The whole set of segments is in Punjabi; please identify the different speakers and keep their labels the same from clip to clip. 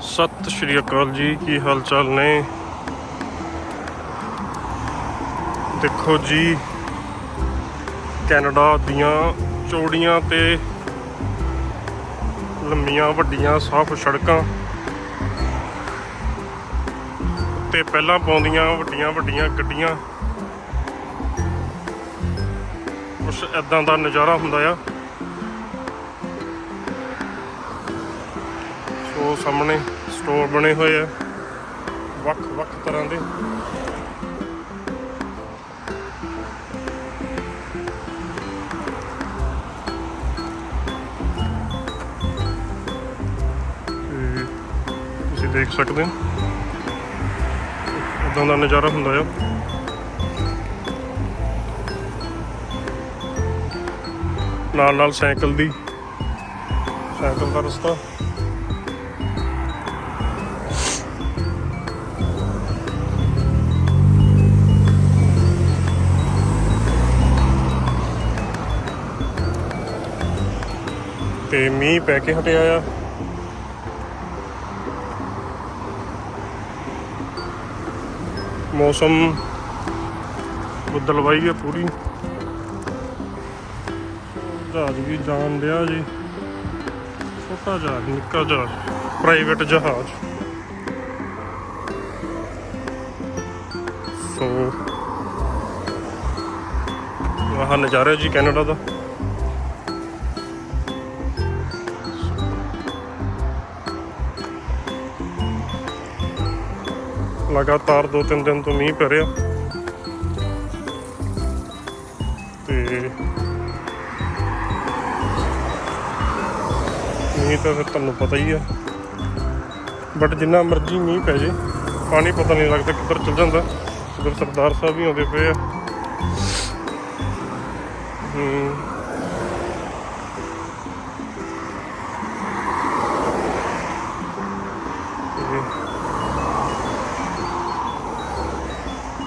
Speaker 1: ਸਤਿ ਸ਼੍ਰੀ ਅਕਾਲ ਜੀ, ਕੀ ਹਾਲ ਚਾਲ ਨੇ? ਦੇਖੋ ਜੀ, ਕੈਨੇਡਾ ਦੀਆਂ ਚੌੜੀਆਂ ਤੇ ਲੰਮੀਆਂ ਵੱਡੀਆਂ ਸਾਫ਼ ਸੜਕਾਂ ਤੇ ਪਹਿਲਾਂ ਪਾਉਂਦੀਆਂ ਵੱਡੀਆਂ ਵੱਡੀਆਂ ਗੱਡੀਆਂ। ਕੁਛ ਐਦਾਂ ਦਾ ਨਜ਼ਾਰਾ ਹੁੰਦਾ ਆ। ਸੋ ਸਾਹਮਣੇ ਸਟੋਰ ਬਣੇ ਹੋਏ ਆ। ਵੱਖ ਵੱਖ ਤਰ੍ਹਾਂ ਦੇ। ਤੁਸੀਂ ਦੇਖ ਸਕਦੇ ਹੋ। ਇਦਾਂ ਦਾ ਨਜ਼ਾਰਾ ਹੁੰਦਾ ਆ। ਨਾਲ ਨਾਲ ਸਾਈਕਲ ਦੀ। ਸਾਈਕਲ ਦਾ ਰਸਤਾ। ਤੇ ਮੀਂਹ ਪੈ ਕੇ ਹਟਿਆ ਆ। ਮੌਸਮ ਬੱਦਲਵਾਈ ਹੈ ਪੂਰੀ। ਜਹਾਜ਼ ਵੀ ਜਾਣ ਡਿਆ ਜੀ। ਛੋਟਾ ਜਹਾਜ਼, ਨਿੱਕਾ ਜਹਾਜ਼ ਪ੍ਰਾਈਵੇਟ ਜਹਾਜ਼। ਸੋ ਆਹ ਨਜ਼ਾਰਾ ਜੀ ਕੈਨੇਡਾ ਦਾ। ਲਗਾਤਾਰ 2-3 ਦਿਨ ਤੋਂ ਮੀਂਹ ਪੈ ਰਿਹਾ। ਮੀਂਹ ਤਾਂ ਫਿਰ ਤੁਹਾਨੂੰ ਪਤਾ ਹੀ ਆ। ਬਟ ਜਿੰਨਾ ਮਰਜ਼ੀ ਮੀਂਹ ਪੈ ਜੇ, ਪਾਣੀ ਪਤਾ ਨਹੀਂ ਲੱਗਦਾ ਕਿੱਧਰ ਚਲ ਜਾਂਦਾ। ਉਧਰ ਸਰਦਾਰ ਸਾਹਿਬ ਵੀ ਆਉਂਦੇ ਪਏ ਆ।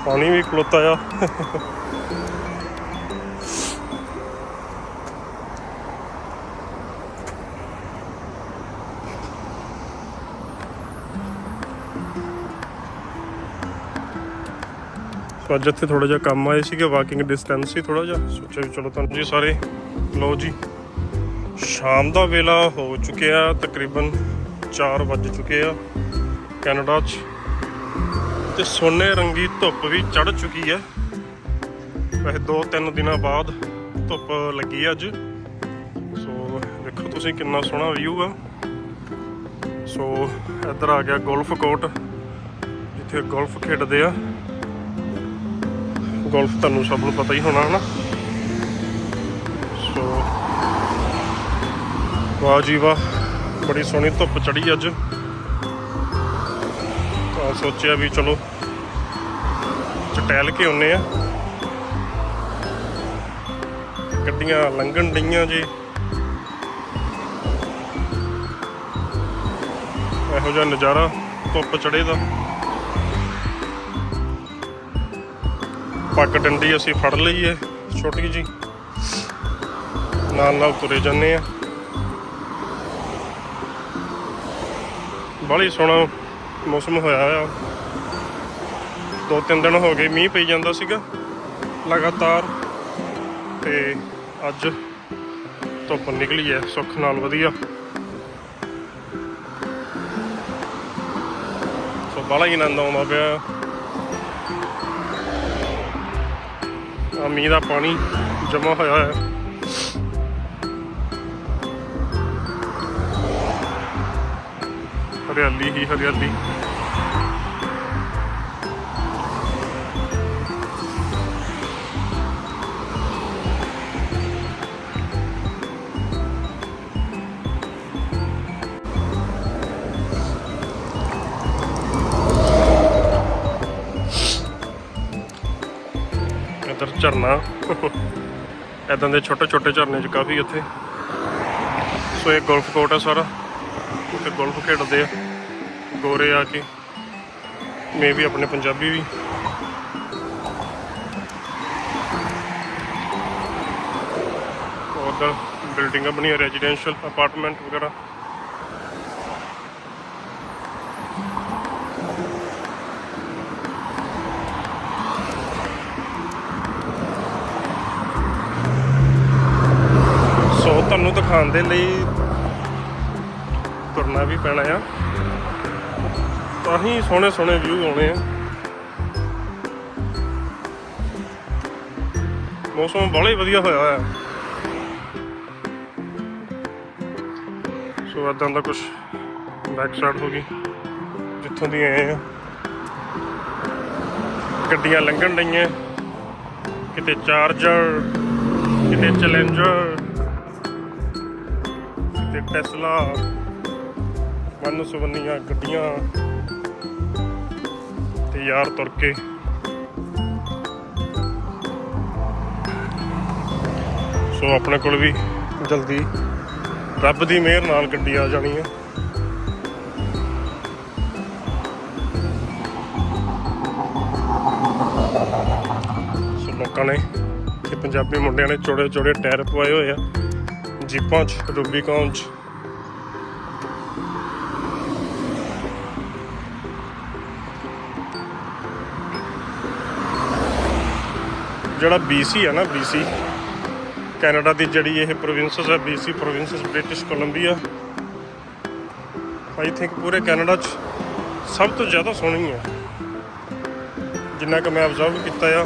Speaker 1: ਪਾਣੀ ਵੀ ਖਲੋਤਾ ਆ। ਸੋ ਅੱਜ ਇੱਥੇ ਥੋੜਾ ਜਿਹਾ ਕੰਮ ਆਏ ਸੀਗੇ ਵਾਕਿੰਗ ਡਿਸਟੈਂਸ ਸੀ ਥੋੜਾ ਜਿਹਾ। ਸੋਚਿਆ ਵੀ ਚਲੋ ਤੁਹਾਨੂੰ ਜੀ ਸਾਰੇ, ਲਓ ਜੀ, ਸ਼ਾਮ ਦਾ ਵੇਲਾ ਹੋ ਚੁੱਕਿਆ, ਤਕਰੀਬਨ 4 ਵੱਜ ਚੁੱਕੇ ਆ ਕੈਨੇਡਾ 'ਚ। ਤੇ ਸੋਨੇ ਰੰਗੀ ਧੁੱਪ ਵੀ ਚੜ ਚੁੱਕੀ ਹੈ ਵੈਸੇ 2-3 ਦਿਨਾਂ ਬਾਅਦ ਧੁੱਪ ਲੱਗੀ ਅੱਜ। ਸੋ ਦੇਖੋ ਤੁਸੀਂ ਕਿੰਨਾ ਸੋਹਣਾ ਵਿਊ ਆ। ਸੋ ਇੱਧਰ ਆ ਗਿਆ ਗੋਲਫ ਕੋਰਟ, ਜਿੱਥੇ ਗੋਲਫ ਖੇਡਦੇ ਆ। ਗੋਲਫ ਤੁਹਾਨੂੰ ਸਭ ਨੂੰ ਪਤਾ ਹੀ ਹੋਣਾ, ਹਨਾ? ਸੋ ਵਾਹ ਜੀ ਵਾਹ, ਬੜੀ ਸੋਹਣੀ ਧੁੱਪ ਚੜੀ ਅੱਜ। ਤਾਂ ਸੋਚਿਆ ਵੀ ਚਲੋ, ਚਟੈਲ ਕੇ ਆਉਨੇ ਆ। ਗੱਡੀਆਂ ਲੰਘਣ ਡਈਆਂ ਜੀ। ਇਹੋ ਜਿਹਾ ਨਜ਼ਾਰਾ ਧੁੱਪ ਚੜੇ ਦਾ। ਪੱਗ ਡੰਡੀ ਅਸੀਂ ਫੜ ਲਈ ਹੈ ਛੋਟੀ ਜੀ। ਨਾਲ ਨਾਲ ਤੁਰੇ ਜਾਂਦੇ ਆ। ਬੜੀ ਸੋਹਣਾ ਮੌਸਮ ਹੋਇਆ ਆ। ਦੋ ਤਿੰਨ ਦਿਨ ਹੋ ਗਏ, ਮੀਂਹ ਪਈ ਜਾਂਦਾ ਸੀਗਾ, ਲਗਾਤਾਰ। ਤੇ ਅੱਜ ਧੁੱਪ ਨਿਕਲੀ ਹੈ ਸੁੱਖ ਨਾਲ ਵਧੀਆ। ਸੋ ਬੜਾ ਹੀ ਆਨੰਦ ਆਉਂਦਾ ਪਿਆ। ਮੀਂਹ ਦਾ ਪਾਣੀ ਜਮਾ ਹੋਇਆ ਹੈ ਹਰਿਆਲੀ ਹੀ ਹਰਿਆਲੀ। ਝਰਨਾ। ਇਦਾਂ ਦੇ ਛੋਟੇ ਛੋਟੇ ਝਰਨੇ ਚ ਕਾਫੀ ਇੱਥੇ ਸੋ ਇਹ ਗੋਲਫ ਕੋਰਟ ਹੈ ਸਾਰਾ। ਉੱਥੇ ਗੋਲਫ ਖੇਡਦੇ ਆ। ਗੋਰੇ ਆ ਕੇ। ਮੇ ਵੀ ਆਪਣੇ ਪੰਜਾਬੀ ਵੀ। ਇੱਧਰ ਬਿਲਡਿੰਗਾਂ ਬਣੀਆਂ ਰੈਜ਼ੀਡੈਂਸ਼ੀਅਲ ਅਪਾਰਟਮੈਂਟ ਵਗੈਰਾ ਸੋ ਖਾਣ ਦੇ ਲਈ ਤੁਰਨਾ ਵੀ ਪੈਣਾ ਆ। ਤਾਂ ਹੀ ਸੋਹਣੇ ਸੋਹਣੇ ਵਿਊ ਆਉਣੇ ਆ। ਮੌਸਮ ਬੜਾ ਹੀ ਵਧੀਆ ਹੋਇਆ ਹੋਇਆ। ਸੋ ਇਦਾਂ ਦਾ ਕੁਝ ਬੈਕ ਸਾਈਡ ਹੋ ਗਈ, ਜਿੱਥੋਂ ਦੀ ਆਏ ਆ। ਗੱਡੀਆਂ ਲੰਘਣ ਡਈਆਂ, ਕਿਤੇ ਚਾਰਜਰ, ਕਿਤੇ ਚੈਲੰਜਰ। ਕਿਤੇ ਟੈਸਲਾ ਵੰਨ ਸੁਵੰਨੀਆਂ ਗੱਡੀਆਂ ਤੇ ਯਾਰ ਤੁਰ ਕੇ। ਸੋ ਆਪਣੇ ਕੋਲ ਵੀ ਜਲਦੀ ਰੱਬ ਦੀ ਮਿਹਰ ਨਾਲ ਗੱਡੀ ਆ ਜਾਣੀ ਹੈ ਸੋ ਲੋਕਾਂ ਨੇ ਤੇ ਪੰਜਾਬੀ ਮੁੰਡਿਆਂ ਨੇ ਚੋੜੇ ਚੋੜੇ ਟਾਇਰ ਪਵਾਏ ਹੋਏ ਆ। ਜੀਪਾਂ 'ਚ ਰੂਬੀਕੌਨ 'ਚ ਜਿਹੜਾ BC ਹੈ ਨਾ BC ਕੈਨੇਡਾ ਦੀ ਜਿਹੜੀ ਇਹ ਪ੍ਰੋਵਿੰਸਸ ਹੈ BC provinces British Columbia I think ਪੂਰੇ ਕੈਨੇਡਾ 'ਚ ਸਭ ਤੋਂ ਜ਼ਿਆਦਾ ਸੋਹਣੀ ਹੈ ਜਿੰਨਾ ਕਿ ਮੈਂ ਅਬਜ਼ਰਵ ਕੀਤਾ ਆ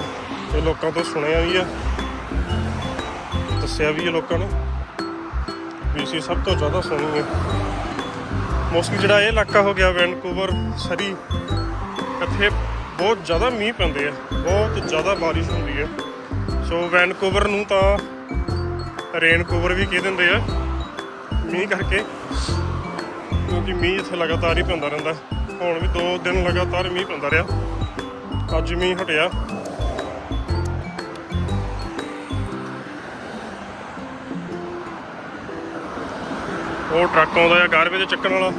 Speaker 1: ਤੇ ਲੋਕਾਂ ਤੋਂ ਸੁਣਿਆ ਵੀ ਆ, ਦੱਸਿਆ ਵੀ ਹੈ ਲੋਕਾਂ ਨੇ। BC ਸਭ ਤੋਂ ਜ਼ਿਆਦਾ ਸੋਹਣੀ ਹੈ। ਮੋਸਟਲੀ ਜਿਹੜਾ ਇਹ ਇਲਾਕਾ ਹੋ ਗਿਆ, ਵੈਨਕੂਵਰ ਸਰੀ, ਇੱਥੇ ਬਹੁਤ ਜ਼ਿਆਦਾ ਮੀਂਹ ਪੈਂਦੇ ਆ, ਬਹੁਤ ਜ਼ਿਆਦਾ ਬਾਰਿਸ਼ ਹੁੰਦੀ ਹੈ ਸੋ ਵੈਨਕੂਵਰ ਨੂੰ ਤਾਂ ਰੇਨਕੂਵਰ ਵੀ ਕਹਿ ਦਿੰਦੇ ਆ। ਮੀਂਹ ਕਰਕੇ ਕਿਉਂਕਿ ਮੀਂਹ ਇੱਥੇ ਲਗਾਤਾਰ ਹੀ ਪੈਂਦਾ ਰਹਿੰਦਾ। ਹੁਣ ਵੀ 2 ਦਿਨ ਲਗਾਤਾਰ ਮੀਂਹ ਪੈਂਦਾ ਰਿਹਾ। ਅੱਜ ਮੀਂਹ ਹਟਿਆ। ਉਹ ਟਰੱਕ ਆਉਂਦਾ ਆ ਗਾਰਬੇਜ ਚੱਕਣ ਵਾਲਾ।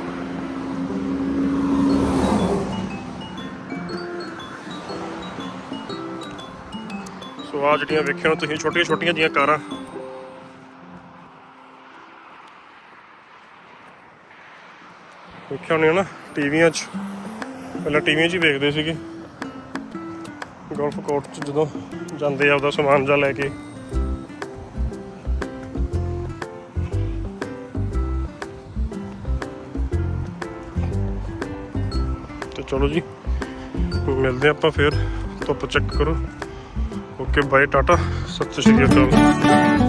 Speaker 1: ਸੋ ਆ ਜਿਹੜੀਆਂ ਵੇਖਿਆ ਤੁਸੀਂ ਛੋਟੀਆਂ ਛੋਟੀਆਂ ਜੀਆਂ ਕਾਰਾਂ। ਵੇਖਿਆ ਹੋਣੇ ਨਾ, ਟੀਵੀਆਂ 'ਚ। ਪਹਿਲਾਂ ਟੀਵੀਆਂ 'ਚ ਹੀ ਵੇਖਦੇ ਸੀਗੇ। ਗੋਲਫ ਕੋਰਟ 'ਚ ਜਦੋਂ ਜਾਂਦੇ ਆ ਉਹਦਾ ਸਮਾਨ ਜਾ ਲੈ ਕੇ। ਚਲੋ ਜੀ ਮਿਲਦੇ ਆਪਾਂ ਫਿਰ ਧੁੱਪ ਚੈੱਕ ਕਰੋ। ਓਕੇ ਬਾਏ ਟਾਟਾ ਸਤਿ ਸ਼੍ਰੀ ਅਕਾਲ।